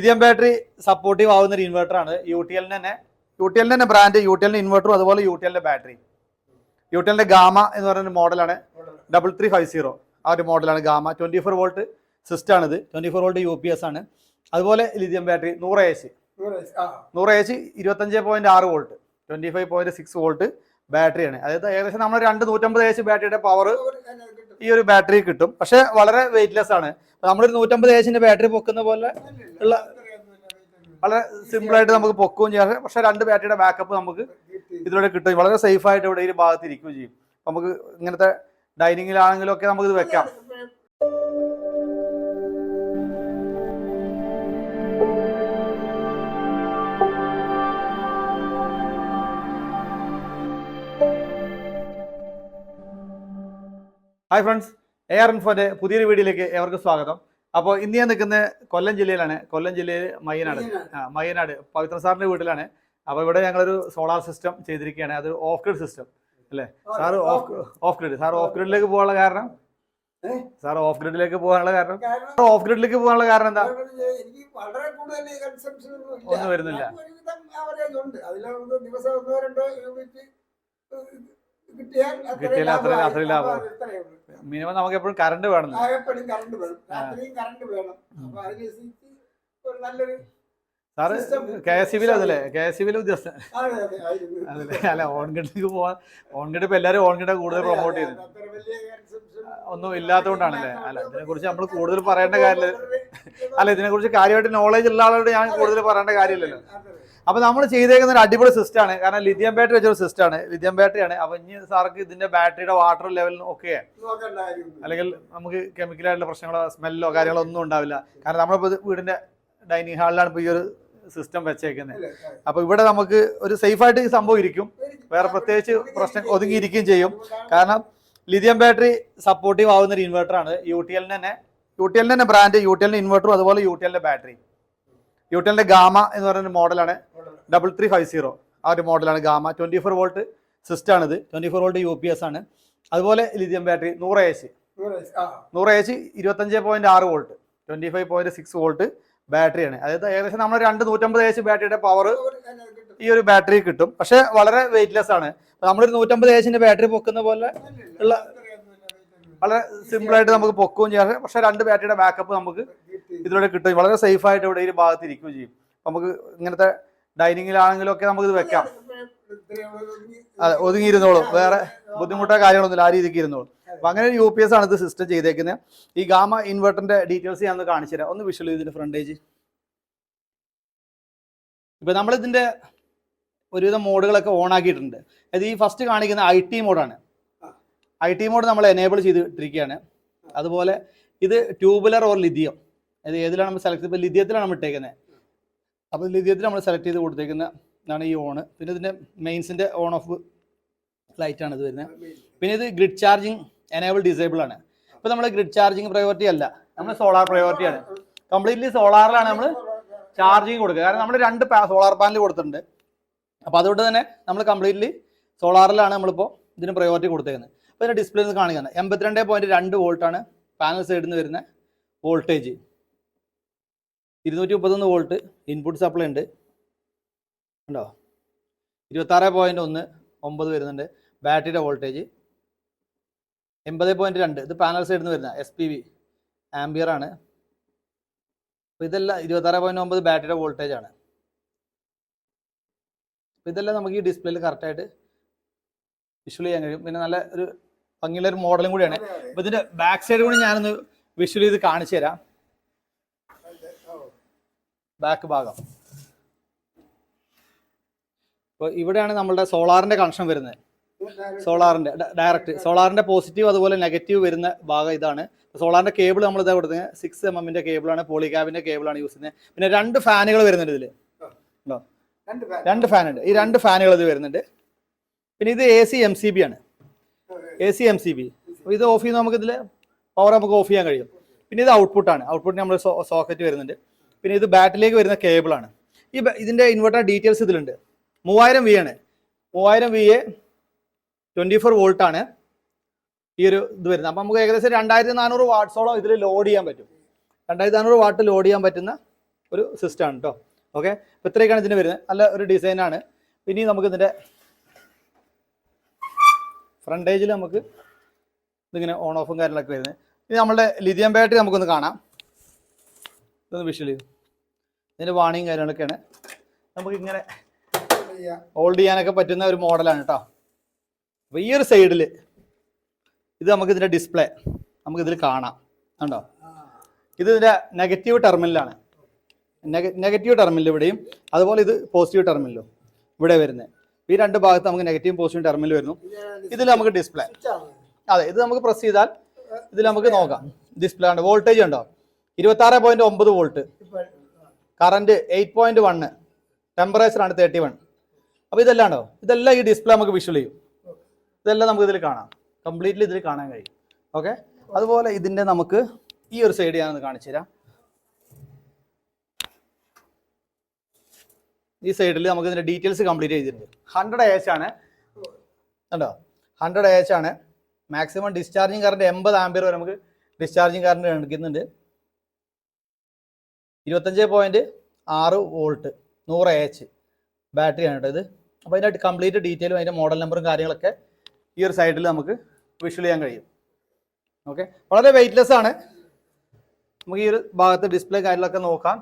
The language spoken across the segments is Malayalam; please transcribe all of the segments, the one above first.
ലിഥിയം ബാറ്ററി സപ്പോർട്ടീവ് ആവുന്ന ഒരു ഇൻവെർട്ടർ ആണ്. യു ടി എല്ലിന് തന്നെ യു ടി എല്ലിന് തന്നെ ബ്രാൻഡ് യു ടി എല്ലിന്റെ ഇൻവെർട്ടറും അതുപോലെ യു ടി എല്ലിന്റെ ബാറ്ററി യു ടി എല്ലിന്റെ ഗാമ എന്ന് പറയുന്ന മോഡലാണ് ഡബിൾ ത്രീ ഫൈവ് സീറോ ആ ഒരു മോഡലാണ് Gamma. Twenty four volt system ഇത് twenty four volt U P S ആണ്. അതുപോലെ ലിഥിയം ബാറ്ററി നൂറ് എ സി നൂറ് എ സി ഇരുപത്തഞ്ച് പോയിന്റ് ആറ് volt twenty five point six volt ബാറ്ററിയാണ് അതായത് ഏകദേശം നമ്മൾ രണ്ട് നൂറ്റമ്പത് എ സി ബാറ്ററിയുടെ പവർ ഈ ഒരു ബാറ്ററി കിട്ടും. പക്ഷെ വളരെ വെയിറ്റ്ലെസ് ആണ്. നമ്മളൊരു നൂറ്റമ്പത് ഏജിന്റെ ബാറ്ററി പൊക്കുന്ന പോലെ ഉള്ള വളരെ സിമ്പിൾ ആയിട്ട് നമുക്ക് പൊക്കുകയും ചെയ്യാം. പക്ഷെ രണ്ട് ബാറ്ററിയുടെ ബാക്കപ്പ് നമുക്ക് ഇതിലൂടെ കിട്ടും. വളരെ സേഫ് ആയിട്ട് ഇവിടെ ഈ ഭാഗത്ത് ഇരിക്കുകയും ചെയ്യും. നമുക്ക് ഇങ്ങനത്തെ ഡൈനിങ്ങിലാണെങ്കിലും ഒക്കെ നമുക്ക് ഇത് വെക്കാം. ഹായ് ഫ്രണ്ട്സ് എ ആർ ഇൻഫോന്റെ പുതിയൊരു വീഡിയോയിലേക്ക് ഏവർക്കും സ്വാഗതം. അപ്പോൾ ഇന്ന് ഞാൻ നിൽക്കുന്നത് കൊല്ലം ജില്ലയിലാണ്. കൊല്ലം ജില്ലയിൽ മയ്യനാട്. ആ മയ്യനാട് പവിത്ര സാറിന്റെ വീട്ടിലാണ്. അപ്പോൾ ഇവിടെ ഞങ്ങളൊരു സോളാർ സിസ്റ്റം ചെയ്തിരിക്കുകയാണ്. അത് ഓഫ് ഗ്രിഡ് സിസ്റ്റം അല്ലേ? Sir off off grid sir off ഗ്രിഡിലേക്ക് പോകാനുള്ള കാരണം? സാർ ഓഫ് ഗ്രിഡിലേക്ക് പോകാനുള്ള കാരണം? ഓഫ് ഗ്രിഡിലേക്ക് പോകാനുള്ള കാരണം എന്താ? ഒന്നും വരുന്നില്ല. ദിവസം ഒന്നോ രണ്ടോ യൂണിറ്റ് കിട്ടിയാൽ ലാഭം. മിനിമം നമുക്ക് എപ്പോഴും കറണ്ട് വേണം. ആ, എപ്പോഴും കറണ്ട് വേണം രാത്രിയും കറണ്ട് വേണം. അപ്പൊ അതിനനുസരിച്ച് ഒരു നല്ലൊരു സാറ്. കെ എസ് സി ബിയിൽ അതല്ലേ? കെ എസ് സി ബിയിൽ ഉദ്യോഗസ്ഥൻ. അതല്ലേ? അല്ല ഓൺ ഗ്രിഡിലേക്ക് പോവാൻ ഓൺഗഡ് ഇപ്പൊ എല്ലാവരും ഓൺഗഡ കൂടുതൽ പ്രൊമോട്ട് ചെയ്തു ഒന്നും ഇല്ലാത്തതുകൊണ്ടാണല്ലേ അല്ല? ഇല്ലാത്തതുകൊണ്ട് ഇതിനെ കുറിച്ച് നമ്മൾ കൂടുതൽ പറയേണ്ട കാര്യമില്ല. അല്ല ഇതിനെ കുറിച്ച് കാര്യമായിട്ട് നോളേജ് ഉള്ള ആളോട് ഞാൻ കൂടുതൽ പറയേണ്ട കാര്യമില്ലല്ലോ. അതെ. അപ്പൊ നമ്മൾ ചെയ്തേക്കുന്ന ഒരു അടിപൊളി സിസ്റ്റമാണ് കാരണം ലിഥിയം ബാറ്ററി വെച്ചൊരു സിസ്റ്റം ആണ്. ലിഥിയം ബാറ്ററി ആണ്. അപ്പൊ ഇനി സാർക്ക് ഇതിന്റെ ബാറ്ററിയുടെ വാട്ടർ ലെവലിനും ഒക്കെ അല്ലെങ്കിൽ നമുക്ക് കെമിക്കലായിട്ടുള്ള പ്രശ്നങ്ങളോ സ്മെല്ലോ കാര്യങ്ങളോ ഒന്നും ഉണ്ടാവില്ല. കാരണം നമ്മളിപ്പോ ഇത് വീടിന്റെ ഡൈനിങ് ഹാളിലാണ് ഇപ്പൊ ഈ ഒരു സിസ്റ്റം വെച്ചേക്കുന്നത് അപ്പോൾ അപ്പൊ ഇവിടെ നമുക്ക് ഒരു സേഫ് ആയിട്ട് ഈ സംഭവം ഇരിക്കും. വേറെ പ്രത്യേകിച്ച് പ്രശ്നം ഒതുങ്ങിയിരിക്കുകയും ചെയ്യും. കാരണം ലിഥിയം ബാറ്ററി സപ്പോർട്ടീവ് ആവുന്ന ഒരു ഇൻവെർട്ടർ ആണ്. യു ടി എല്ലിന് തന്നെ യു ടി എല്ലിന് തന്നെ ബ്രാൻഡ് യു ടി എല്ലിന്റെ ഇൻവെർട്ടറും അതുപോലെ യു ടി എല്ലിന്റെ ബാറ്ററി യു ടി എല്ലിന്റെ ഗാമ എന്ന് പറയുന്ന മോഡലാണ് ഡബിൾ ത്രീ ഫൈവ് സീറോ ആ ഒരു മോഡലാണ് Gamma. Twenty four volt system ആണിത്. Twenty four volt U P S ആണ്. അതുപോലെ ലിഥിയം ബാറ്ററി നൂറ് എ സി നൂറ് എ സി ഇരുപത്തഞ്ച് പോയിന്റ് ആറ് volt twenty five point six volt ബാറ്ററിയാണ് അതായത് ഏകദേശം നമ്മൾ രണ്ട് നൂറ്റമ്പത് എ സി ബാറ്ററിയുടെ പവർ. ഈ ഒരു ബാറ്ററി കിട്ടും. പക്ഷെ വളരെ വെയിറ്റ്ലെസ് ആണ്. നമ്മളൊരു നൂറ്റമ്പത് എച്ചിന്റെ ബാറ്ററി പൊക്കുന്ന പോലെ ഉള്ള വളരെ സിമ്പിളായിട്ട് നമുക്ക് പൊക്കുകയും ചെയ്യാം. പക്ഷെ രണ്ട് ബാറ്ററിയുടെ ബാക്കപ്പ് നമുക്ക് ഇതിലൂടെ കിട്ടും. വളരെ സേഫ് ആയിട്ട് ഇവിടെ ഈ ഭാഗത്ത് ഇരിക്കുകയും ചെയ്യും. നമുക്ക് ഇങ്ങനത്തെ ഡൈനിങ്ങിലാണെങ്കിലും ഒക്കെ നമുക്ക് ഇത് വെക്കാം. അതെ ഒതുങ്ങിയിരുന്നോളും. വേറെ ബുദ്ധിമുട്ടോ കാര്യങ്ങളൊന്നുമില്ല ആ രീതിക്ക് ഇരുന്നോളും. അപ്പൊ അങ്ങനെ യു പി എസ് ആണ് ഇത് സിസ്റ്റം ചെയ്തേക്കുന്നത് ഈ ഗാമ ഇൻവെർട്ടറിന്റെ ഡീറ്റെയിൽസ് ഞാൻ ഒന്ന് കാണിച്ചു തരാം. ഒന്ന് വിഷ്വൽ ചെയ്തിട്ട് ഫ്രണ്ടേജ് ഇപ്പൊ നമ്മളിതിന്റെ ഒരുവിധം മോഡുകളൊക്കെ ഓൺ ആക്കിയിട്ടുണ്ട്. അത് ഈ ഫസ്റ്റ് കാണിക്കുന്ന ഐ ടി മോഡാണ് ഐ ടി മോഡ് നമ്മൾ എനേബിൾ ചെയ്തിട്ടിരിക്കുകയാണ്. അതുപോലെ ഇത് ട്യൂബുലർ ഓർ ലിഥിയം അത് ഏതിലാണ് നമ്മൾ സെലക്ട് ലിഥിയത്തിലാണ് നമ്മൾ ഇട്ടേക്കുന്നത് അപ്പോൾ ലിഥിയത്തിൽ നമ്മൾ സെലക്ട് ചെയ്ത് കൊടുത്തേക്കുന്ന ഇതാണ് ഈ ഓണ് പിന്നെ ഇതിന്റെ മെയിൻസിന്റെ ഓൺ ഓഫ് ലൈറ്റാണ് ഇത് വരുന്നത്. പിന്നെ ഇത് ഗ്രിഡ് ചാർജിങ് എനേബിൾ ഡിസേബിൾ ആണ്. ഇപ്പോൾ നമ്മൾ ഗ്രിഡ് ചാർജിങ് പ്രയോറിറ്റി അല്ല. നമ്മൾ സോളാർ പ്രയോറിറ്റി ആണ്. കംപ്ലീറ്റ്ലി സോളാറിലാണ് നമ്മൾ ചാർജിങ് കൊടുക്കുക. കാരണം നമ്മൾ രണ്ട് സോളാർ പാനൽ കൊടുത്തിട്ടുണ്ട്. അപ്പോൾ അതുകൊണ്ട് തന്നെ നമ്മൾ കംപ്ലീറ്റ്ലി സോളാറിലാണ് നമ്മളിപ്പോൾ ഇതിന് പ്രയോറിറ്റി കൊടുത്തേക്കുന്നത്. അപ്പോൾ ഇതിന്റെ ഡിസ്പ്ലേ കാണിക്കുന്നത് എൺപത്തിരണ്ട് പോയിന്റ് രണ്ട് വോൾട്ടാണ് പാനൽ സൈഡിൽ നിന്ന് വരുന്ന വോൾട്ടേജ് ഇരുന്നൂറ്റി മുപ്പത്തൊന്ന് വോൾട്ട് ഇൻപുട്ട് സപ്ലൈ ഉണ്ട്. ഉണ്ടോ ഇരുപത്താറ് പോയിന്റ് ഒന്ന് ഒമ്പത് വരുന്നുണ്ട്. ബാറ്ററിയുടെ വോൾട്ടേജ് എൺപത് പോയിന്റ് രണ്ട്. ഇത് പാനൽ സൈഡിൽ നിന്ന് വരുന്ന എസ് പി വി ആംബിയർ ആണ്. അപ്പോൾ ഇതെല്ലാം ഇരുപത്താറ് പോയിന്റ് ഒമ്പത് ബാറ്ററിയുടെ വോൾട്ടേജ് ആണ്. അപ്പോൾ ഇതെല്ലാം നമുക്ക് ഈ ഡിസ്പ്ലേയിൽ കറക്റ്റായിട്ട് വിഷ്വൽ ചെയ്യാൻ കഴിയും. പിന്നെ നല്ല ഒരു ഭംഗിയുള്ള ഒരു മോഡലും കൂടിയാണ്. അപ്പോൾ ഇതിന്റെ ബാക്ക് സൈഡ് കൂടി ഞാനൊന്ന് വിഷ്വൽ ചെയ്ത് കാണിച്ചു തരാം ബാക്ക് ഭാഗം. അപ്പോൾ ഇവിടെയാണ് നമ്മളുടെ സോളാറിന്റെ കണക്ഷൻ വരുന്നത്. സോളാറിന്റെ ഡയറക്റ്റ് സോളാറിന്റെ പോസിറ്റീവ് അതുപോലെ നെഗറ്റീവ് വരുന്ന ഭാഗം ഇതാണ്. സോളാറിന്റെ കേബിൾ നമ്മൾ ഇതാ കൊടുത്തത്. സിക്സ് എം എമ്മിന്റെ കേബിളാണ് പോളിക്യാബിന്റെ കേബിളാണ് യൂസ് ചെയ്യുന്നത്. പിന്നെ രണ്ട് ഫാനുകൾ വരുന്നുണ്ട് ഇതിൽ രണ്ട് ഫാൻ. രണ്ട് ഫാൻ ഉണ്ട് ഈ രണ്ട് ഫാനുകൾ ഇത് വരുന്നുണ്ട്. പിന്നെ ഇത് A C M C B ആണ്. A C M C B ഇത് ഓഫ് ചെയ്യുന്ന നമുക്ക് ഇതിൽ പവർ നമുക്ക് ഓഫ് ചെയ്യാൻ കഴിയും. പിന്നെ ഇത് ഔട്ട്പുട്ടാണ് ഔട്ട്പുട്ടിന് നമ്മൾ സോക്കറ്റ് വരുന്നുണ്ട്. പിന്നെ ഇത് ബാറ്ററിയിലേക്ക് വരുന്ന കേബിളാണ് ഈ ഇതിന്റെ ഇൻവെർട്ടർ ഡീറ്റെയിൽസ് ഇതിലുണ്ട്. മൂവായിരം വി ആണ്. മൂവായിരം V A twenty four volt ആണ് ഈ ഒരു ഇത് വരുന്നത്. അപ്പം നമുക്ക് ഏകദേശം രണ്ടായിരത്തി നാനൂറ് വാട്ട്സോളം ഇതിൽ ലോഡ് ചെയ്യാൻ പറ്റും. രണ്ടായിരത്തി നാനൂറ് വാട്ട് ലോഡ് ചെയ്യാൻ പറ്റുന്ന ഒരു സിസ്റ്റമാണ് കേട്ടോ ഓക്കെ അപ്പോൾ ഇത്രയൊക്കെയാണ് ഇതിന് വരുന്നത്. നല്ല ഒരു ഡിസൈനാണ് പിന്നെ നമുക്ക് ഇതിന്റെ ഫ്രണ്ടേജിൽ നമുക്ക് ഇതിങ്ങനെ ഓൺ ഓഫും കാര്യങ്ങളൊക്കെ വരുന്നത്. ഇനി നമ്മളുടെ ലിഥിയം ബാറ്ററി നമുക്കൊന്ന് കാണാം. ഇതൊന്ന് ചെയ്തു ഇതിന്റെ വാണിയും കാര്യങ്ങളൊക്കെയാണ്. നമുക്ക് ഇങ്ങനെ ഹോൾഡ് ചെയ്യാനൊക്കെ പറ്റുന്ന ഒരു മോഡലാണ് കേട്ടോ അപ്പോൾ ഈ ഒരു സൈഡിൽ ഇത് നമുക്ക് ഇതിന്റെ ഡിസ്പ്ലേ നമുക്ക് ഇതിൽ കാണാം. കണ്ടോ? ഇത് ഇതിന്റെ നെഗറ്റീവ് ടെർമിനലാണ് നെഗറ്റീവ് ടെർമിനൽ ഇവിടെയും അതുപോലെ ഇത് പോസിറ്റീവ് ടെർമിനലും ഇവിടെ വരുന്നത് ഈ രണ്ട് ഭാഗത്ത് നമുക്ക് നെഗറ്റീവ് പോസിറ്റീവ് ടെർമിനൽ വരുന്നു. ഇതിൽ നമുക്ക് ഡിസ്പ്ലേ അതെ ഇത് നമുക്ക് പ്രസ് ചെയ്താൽ ഇതിൽ നമുക്ക് നോക്കാം. ഡിസ്പ്ലേ ഉണ്ട്. വോൾട്ടേജ് ഉണ്ടോ? ഇരുപത്താറ് പോയിന്റ് ഒമ്പത് volt. Current eight point one. Temperature ആണ് തേർട്ടി വൺ. അപ്പോൾ ഇതെല്ലാം ഉണ്ടോ ഇതെല്ലാം ഈ ഡിസ്പ്ലേ നമുക്ക് വിഷ്വൽ ചെയ്യും. ഇതെല്ലാം നമുക്ക് ഇതിൽ കാണാം. കംപ്ലീറ്റ്ലി ഇതിൽ കാണാൻ കഴിയും. ഓക്കെ അതുപോലെ ഇതിന്റെ നമുക്ക് ഈ ഒരു സൈഡ് ഞാനൊന്ന് കാണിച്ചു തരാം. ഈ സൈഡിൽ നമുക്ക് ഇതിന്റെ ഡീറ്റെയിൽസ് കംപ്ലീറ്റ് ചെയ്തിട്ടുണ്ട്. ഹൺഡ്രഡ് എച്ച് ആണ്. കണ്ടോ? ഹൺഡ്രഡ് എച്ച് ആണ്. മാക്സിമം ഡിസ്ചാർജിങ് കറണ്ട് എൺപത് ആംബിയർ വരെ നമുക്ക് ഡിസ്ചാർജിങ് കറണ്ട് കാണിക്കുന്നുണ്ട് ഇരുപത്തഞ്ച് പോയിന്റ് ആറ് വോൾട്ട് നൂറ് എച്ച് ബാറ്ററിയാണ് കേട്ടോ ഇത്. അപ്പോൾ അതിന്റെ കംപ്ലീറ്റ് ഡീറ്റെയിലും അതിന്റെ മോഡൽ നമ്പറും കാര്യങ്ങളൊക്കെ ഈ ഒരു സൈഡിൽ നമുക്ക് വിഷ്വൽ ചെയ്യാൻ കഴിയും. ഓക്കെ വളരെ വെയിറ്റ്ലെസ് ആണ്. നമുക്ക് ഈ ഒരു ഭാഗത്ത് ഡിസ്പ്ലേ കാര്യങ്ങളൊക്കെ നോക്കാം.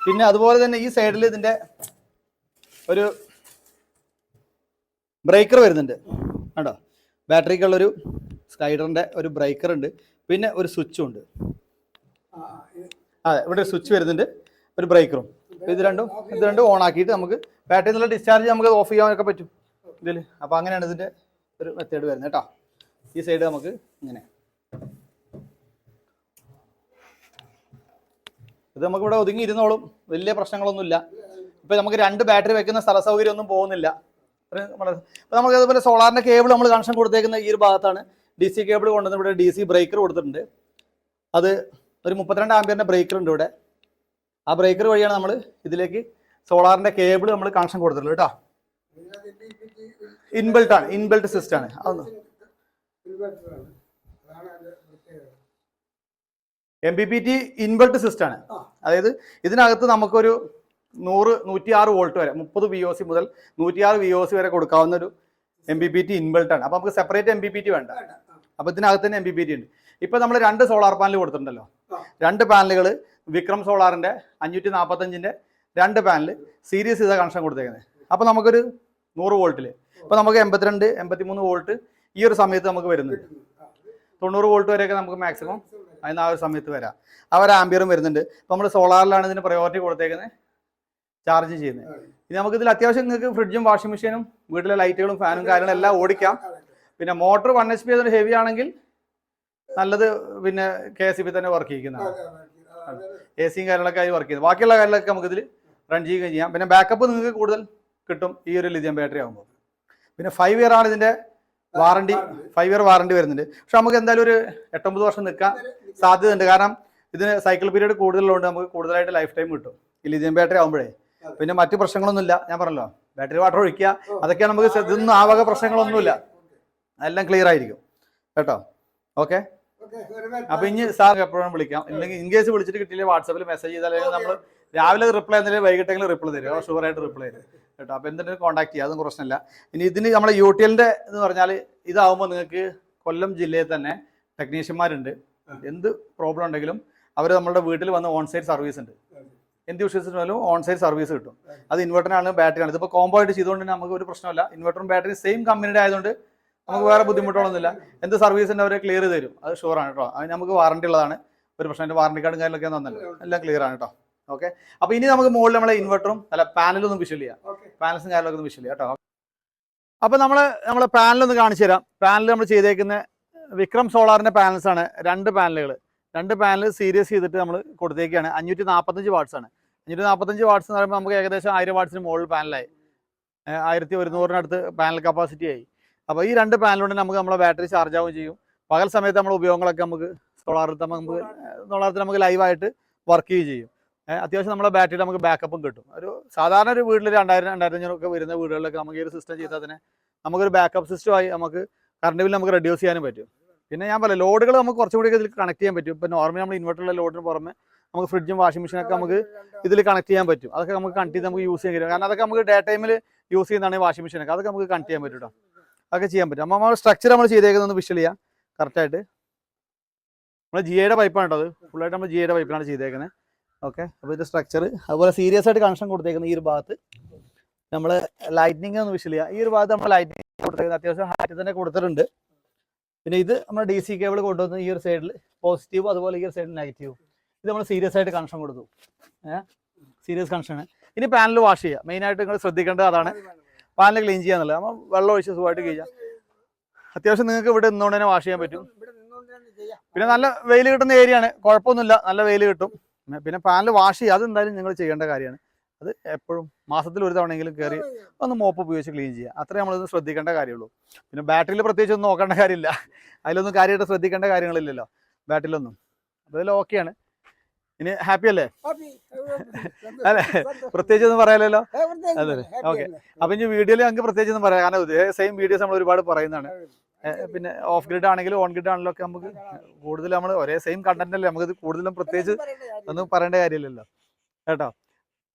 പിന്നെ അതുപോലെ തന്നെ ഈ സൈഡിൽ ഇതിന്റെ ഒരു ബ്രേക്കർ വരുന്നുണ്ട്. കേട്ടോ ബാറ്ററിക്കുള്ളൊരു സ്ലൈഡറിന്റെ ഒരു ബ്രേക്കർ ഉണ്ട്. പിന്നെ ഒരു സ്വിച്ചും ഉണ്ട്. അതെ ഇവിടെ ഒരു സ്വിച്ച് വരുന്നുണ്ട്. ഒരു ബ്രേക്ക് റൂം ഇത് രണ്ടും ഇത് രണ്ടും ഓൺ ആക്കിയിട്ട് നമുക്ക് ബാറ്ററി നിന്നുള്ള ഡിസ്ചാർജ് നമുക്ക് ഓഫ് ചെയ്യാനൊക്കെ പറ്റും. ഇതിൽ അപ്പോൾ അങ്ങനെയാണ് ഇതിന്റെ ഒരു മെത്തേഡ് വരുന്നത് കേട്ടോ. ഈ സൈഡ് നമുക്ക് ഇങ്ങനെ. ഇത് നമുക്ക് ഇവിടെ ഒതുങ്ങി ഇരുന്നോളും. വലിയ പ്രശ്നങ്ങളൊന്നുമില്ല ഇപ്പം നമുക്ക് രണ്ട് ബാറ്ററി വെക്കുന്ന സ്ഥല സൗകര്യം ഒന്നും പോകുന്നില്ല. അപ്പോൾ നമുക്ക് അതുപോലെ സോളാറിന്റെ കേബിൾ നമ്മൾ കണക്ഷൻ കൊടുത്തേക്കുന്ന ഈ ഒരു ഭാഗത്താണ്. ഡി സി കേബിൾ കൊണ്ടുവന്ന് ഇവിടെ ഡി സി ബ്രേക്കർ കൊടുത്തിട്ടുണ്ട്. അത് ഒരു മുപ്പത്തിരണ്ട് ആംബിയറിന്റെ ബ്രേക്കർ ഉണ്ട് ഇവിടെ. ആ ബ്രേക്കർ വഴിയാണ് നമ്മൾ ഇതിലേക്ക് സോളാറിന്റെ കേബിൾ നമ്മൾ കണക്ഷൻ കൊടുത്തിട്ടുള്ളത് കേട്ടോ. ഇൻബിൽട്ട് ആണ് ഇൻബിൽട്ട് സിസ്റ്റം ആണ്. അതൊന്ന്. M B P T invert system ആണ്. അതായത് ഇതിനകത്ത് നമുക്കൊരു നൂറ് നൂറ്റിയാറ് വോൾട്ട് വരെ മുപ്പത് വി ഒ സി മുതൽ നൂറ്റിയാറ് വി ഒ സി വരെ കൊടുക്കാവുന്ന ഒരു എം ബി പി ടി ഇൻവെർട്ടാണ് അപ്പോൾ നമുക്ക് separate M B P T വേണ്ട. വേണ്ട. അപ്പോൾ ഇതിനകത്ത് തന്നെ എം ബി പി ടി ഉണ്ട്. ഇപ്പോൾ നമ്മൾ രണ്ട് സോളാർ പാനൽ കൊടുത്തിട്ടുണ്ടല്ലോ. രണ്ട് പാനലുകൾ വിക്രം സോളാറിന്റെ അഞ്ഞൂറ്റി നാൽപ്പത്തഞ്ചിന്റെ രണ്ട് പാനൽ സീരീസ് ചെയ്ത കണക്ഷൻ കൊടുത്തേക്കുന്നത് അപ്പോൾ നമുക്കൊരു നൂറ് വോൾട്ടിൽ ഇപ്പോൾ നമുക്ക് എൺപത്തിരണ്ട് എൺപത്തിമൂന്ന് വോൾട്ട് ഈ ഒരു സമയത്ത് നമുക്ക് വരുന്നുണ്ട്. തൊണ്ണൂറ് വോൾട്ട് വരെയൊക്കെ നമുക്ക് മാക്സിമം അതിന് ആ ഒരു സമയത്ത് വരാം. ആ ഒരു ആംബിയറും വരുന്നുണ്ട്. അപ്പോൾ നമ്മൾ സോളാറിലാണ് ഇതിന് പ്രയോറിറ്റി കൊടുത്തേക്കുന്നത് ചാർജ് ചെയ്യുന്നത്. ഇനി നമുക്ക് ഇതിൽ അത്യാവശ്യം നിങ്ങൾക്ക് ഫ്രിഡ്ജും വാഷിംഗ് മെഷീനും വീട്ടിലെ ലൈറ്റുകളും ഫാനും കാര്യങ്ങളും എല്ലാം ഓടിക്കാം. പിന്നെ motor one H P heavy ആണെങ്കിൽ നല്ലത് പിന്നെ കെ എസ് ബി തന്നെ വർക്ക് ചെയ്യിക്കുന്നതാണ്. എ സിയും കാര്യങ്ങളൊക്കെ ആയി വർക്ക് ചെയ്യുന്നത് ബാക്കിയുള്ള കാര്യങ്ങളൊക്കെ നമുക്ക് ഇതിൽ റൺ ചെയ്യുകയും ചെയ്യാം. പിന്നെ ബാക്കപ്പ് നിങ്ങൾക്ക് കൂടുതൽ കിട്ടും ഈ ഒരു ലിഥിയം ബാറ്ററി ആകുമ്പോൾ പിന്നെ ഫൈവ് ഇയർ ആണ് ഇതിന്റെ വാറണ്ടി ഫൈവ് ഇയർ വാറണ്ടി വരുന്നുണ്ട്. പക്ഷെ നമുക്ക് എന്തായാലും ഒരു എട്ടൊമ്പത് വർഷം നിൽക്കാൻ സാധ്യതയുണ്ട്. കാരണം ഇതിന് സൈക്കിൾ പീരീഡ് കൂടുതലുള്ളതുകൊണ്ട് നമുക്ക് കൂടുതലായിട്ട് ലൈഫ് ടൈം കിട്ടും. ഈ ലിഥിയം ബാറ്ററി ആകുമ്പോഴേ പിന്നെ മറ്റു പ്രശ്നങ്ങളൊന്നുമില്ല. ഞാൻ പറഞ്ഞല്ലോ. ബാറ്ററി വാട്ടർ ഒഴിക്കുക. അതൊക്കെയാണ് നമുക്ക് ഇതൊന്നും ആ വക പ്രശ്നങ്ങളൊന്നുമില്ല. എല്ലാം ക്ലിയർ ആയിരിക്കും. കേട്ടോ? ഓക്കെ. അപ്പൊ ഇനി സാർ എപ്പോഴും വിളിക്കാം. ഇല്ലെങ്കിൽ ഇൻ കേസ് വിളിച്ചിട്ട് കിട്ടിയില്ല വാട്സാപ്പിൽ മെസ്സേജ് ചെയ്താൽ നമ്മൾ രാവിലെ റിപ്ലൈ എന്തെങ്കിലും വൈകിട്ടെങ്കിലും റിപ്ലൈ തരും. ഷുവർ ആയിട്ട് റിപ്ലൈ തരും. കേട്ടോ അപ്പൊ എന്തെങ്കിലും കോൺടാക്ട് ചെയ്യാം അതൊന്നും പ്രശ്നമില്ല. ഇനി ഇതിന് നമ്മുടെ യു ടി എല്ലിന്റെ എന്ന് പറഞ്ഞാൽ ഇതാവുമ്പോൾ നിങ്ങൾക്ക് കൊല്ലം ജില്ലയിൽ തന്നെ ടെക്നീഷ്യന്മാരുണ്ട് എന്ത് പ്രോബ്ലം ഉണ്ടെങ്കിലും അവർ നമ്മുടെ വീട്ടിൽ വന്ന് ഓൺ സൈറ്റ് സർവീസ് ഉണ്ട് എന്ത് വിശ്വസിച്ചാലും ഓൺ സൈറ്റ് സർവീസ് കിട്ടും അത് ഇൻവെർട്ടറിനാണ് ബാറ്ററിയാണ് ഇതിപ്പോൾ കോംബോ ആയിട്ട് ചെയ്തുകൊണ്ട് നമുക്ക് ഒരു പ്രശ്നമില്ല. ഇൻവെർട്ടറും ബാറ്ററി സെയിം കമ്പനിയുടെ ആയതുകൊണ്ട് നമുക്ക് വേറെ ബുദ്ധിമുട്ടുകളൊന്നുമില്ല. എന്ത് സർവീസിന്റെ അവർ ക്ലിയർ തരും. അത് ഷുവർ ആണ് കേട്ടോ. അത് നമുക്ക് വാറണ്ടി ഉള്ളതാണ്. ഒരു പ്രശ്നം വാറണ്ടി കാർഡും കാര്യങ്ങളൊക്കെ തന്നല്ലോ എല്ലാം ക്ലിയർ ആണ് കേട്ടോ. ഓക്കെ അപ്പൊ ഇനി നമുക്ക് മുകളിൽ നമ്മളെ ഇൻവെർട്ടറും അല്ല പാനലും ഒന്ന് വിഷ്വൽ ചെയ്യാം. പാനൽസും കാര്യങ്ങളൊക്കെ ഒന്ന് വിഷ്വൽ ചെയ്യാം കേട്ടോ. അപ്പൊ നമ്മൾ നമ്മളെ പാനലൊന്ന് കാണിച്ചു തരാം. പാനൽ നമ്മൾ ചെയ്തേക്കുന്ന വിക്രം സോളാറിന്റെ പാനൽസ് ആണ് രണ്ട് പാനലുകൾ രണ്ട് പാനൽ സീരിയസ് ചെയ്തിട്ട് നമ്മൾ കൊടുത്തേക്കാണ്. അഞ്ഞൂറ്റി നാൽപ്പത്തഞ്ച് വാട്ട്സ് ആണ്. അഞ്ഞൂറ്റി നാൽപ്പത്തഞ്ച് വാട്ട്സ് എന്ന് പറയുമ്പോൾ നമുക്ക് ഏകദേശം ആയിരം വാട്ട്സിന് മുകളിൽ പാനലായി ആയിരത്തി ഒരുന്നൂറിനടുത്ത് പാനൽ കപ്പാസിറ്റി ആയി. അപ്പോൾ ഈ രണ്ട് പാനലുകൊണ്ട് നമുക്ക് നമ്മളെ ബാറ്ററി ചാർജ് ആവുകയും ചെയ്യും. പകൽ സമയത്ത് നമ്മൾ ഉപയോഗങ്ങളൊക്കെ നമുക്ക് സോളാറിൽ നമുക്ക് സോളാറിൽ നമുക്ക് ലൈവായിട്ട് വർക്ക് ചെയ്യുകയും ചെയ്യും. അത്യാവശ്യം നമ്മുടെ ബാറ്ററി നമുക്ക് ബാക്കപ്പും കിട്ടും. ഒരു സാധാരണ ഒരു വീട്ടിൽ രണ്ടായിരം രണ്ടായിരത്തി അഞ്ഞൂറൊക്കെ വരുന്ന വീടുകളിലൊക്കെ നമുക്ക് ഈ ഒരു സിസ്റ്റം ചെയ്താൽ തന്നെ നമുക്കൊരു ബാക്കപ്പ് സിസ്റ്റമായി നമുക്ക് കറണ്ട് ബില്ല് നമുക്ക് റെഡ്യൂസ് ചെയ്യാനും പറ്റും. പിന്നെ ഞാൻ പറയാം ലോഡുകൾ നമുക്ക് കുറച്ചും കൂടി ഇതിൽ കണക്ട് ചെയ്യാൻ പറ്റും. ഇപ്പം നോർമലി നമ്മൾ ഇൻവെർട്ടറിലെ ലോഡിന് പുറമെ നമുക്ക് ഫ്രിഡ്ജും വാഷിംഗ് മെഷീനൊക്കെ നമുക്ക് ഇതിൽ കണക്ട് ചെയ്യാൻ പറ്റും. അതൊക്കെ നമുക്ക് കണക്ട് ചെയ്ത് നമുക്ക് യൂസ് ചെയ്യാൻ കഴിയും. കാരണം അതൊക്കെ നമുക്ക് ഡേ ടൈമിൽ യൂസ് ചെയ്യുന്നതാണ് വാഷിംഗ് മെഷീനൊക്കെ അതൊക്കെ നമുക്ക് കണക്ട് ചെയ്യാൻ പറ്റും അതൊക്കെ ചെയ്യാൻ പറ്റും. നമ്മൾ സ്ട്രക്ചർ നമ്മൾ ചെയ്തേക്കുന്നത് വിഷ്വൽ ചെയ്യാം. കറക്റ്റായിട്ട് നമ്മൾ ജി ഐയുടെ പൈപ്പാണ് കേട്ടോ അത്. ഫുള്ളായിട്ട് നമ്മൾ ജി ഐയുടെ പൈപ്പിലാണ് ചെയ്തേക്കുന്നത് ഓക്കെ അപ്പോൾ ഇത് സ്ട്രക്ചർ അതുപോലെ സീരിയസ് ആയിട്ട് കണക്ഷൻ കൊടുത്തേക്കുന്നത് ഈ ഒരു ഭാഗത്ത് നമ്മൾ ലൈറ്റിനിങ് ഒന്ന് വിഷ്വൽ ചെയ്യാം. ഈ ഒരു ഭാഗത്ത് നമ്മൾ ലൈറ്റിനിങ് കൊടുത്തേക്കുന്നത് അത്യാവശ്യം ഹൈറ്റ് തന്നെ കൊടുത്തിട്ടുണ്ട്. പിന്നെ ഇത് നമ്മൾ ഡി സി കേബിൾ കൊണ്ടുവന്ന് ഈ ഒരു സൈഡിൽ പോസിറ്റീവ് അതുപോലെ ഈ ഒരു സൈഡിൽ നെഗറ്റീവും ഇത് നമ്മൾ സീരിയസ് ആയിട്ട് കണക്ഷൻ കൊടുത്തു. ഏഹ്? സീരിയസ് കണക്ഷൻ ഇനി പാനൽ വാഷ് ചെയ്യുക മെയിനായിട്ട് നിങ്ങൾ ശ്രദ്ധിക്കേണ്ടത് അതാണ്. പാനൽ ക്ലീൻ ചെയ്യാന്നുള്ളത് നമ്മൾ വെള്ളം ഒഴിച്ച് സുഖമായിട്ട് ചെയ്യാം അത്യാവശ്യം നിങ്ങൾക്ക് ഇവിടെ നിന്നുകൊണ്ട് തന്നെ വാഷ് ചെയ്യാൻ പറ്റും. പിന്നെ നല്ല വെയിൽ കിട്ടുന്ന ഏരിയ ആണ്. കുഴപ്പമൊന്നുമില്ല. നല്ല വെയിൽ കിട്ടും. പിന്നെ- പാനൽ വാഷ് ചെയ്യുക അതെന്തായാലും നിങ്ങൾ ചെയ്യേണ്ട കാര്യമാണ്. അത് എപ്പോഴും മാസത്തിൽ ഒരു തവണയെങ്കിലും കയറി ഒന്ന് മോപ്പ് ഉപയോഗിച്ച് ക്ലീൻ ചെയ്യുക. അത്രേ നമ്മളിത് ശ്രദ്ധിക്കേണ്ട കാര്യമുള്ളൂ. പിന്നെ ബാറ്ററിയിൽ പ്രത്യേകിച്ച് ഒന്നും നോക്കേണ്ട കാര്യമില്ല. അതിലൊന്നും കാര്യമായിട്ട് ശ്രദ്ധിക്കേണ്ട കാര്യങ്ങളില്ലല്ലോ. ബാറ്ററിയിലൊന്നും അപ്പോൾ ഇതിൽ ഓക്കെയാണ് ഇനി ഹാപ്പി അല്ലേ? അല്ലെ? പ്രത്യേകിച്ച് ഒന്നും പറയാലല്ലോ? അതെ, ഓക്കേ. അപ്പൊ ഇനി വീഡിയോയിൽ ഞങ്ങൾക്ക് പ്രത്യേകിച്ച് ഒന്നും പറയാം. കാരണം ഇതേ സെയിം വീഡിയോസ് നമ്മൾ ഒരുപാട് പറയുന്നതാണ്. പിന്നെ ഓഫ് ഗ്രിഡ് ആണെങ്കിലും ഓൺ ഗ്രിഡ് ആണെങ്കിലും ഒക്കെ നമുക്ക് കൂടുതൽ നമ്മൾ ഒരേ സെയിം കണ്ടന്റ് അല്ലേ നമുക്ക് ഇത് കൂടുതലും പ്രത്യേകിച്ച് ഒന്നും പറയേണ്ട കാര്യമില്ലല്ലോ. കേട്ടോ?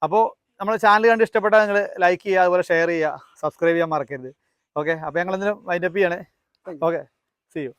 അപ്പോൾ നമ്മൾ ചാനൽ കണ്ട് ഇഷ്ടപ്പെട്ടാൽ നിങ്ങൾ ലൈക്ക് ചെയ്യുക അതുപോലെ ഷെയർ ചെയ്യുക സബ്സ്ക്രൈബ് ചെയ്യാൻ മറക്കരുത്. ഓക്കെ അപ്പോൾ ഞങ്ങൾ എന്തിനും വൈൻഡപ്പ് ചെയ്യണേ. Okay C U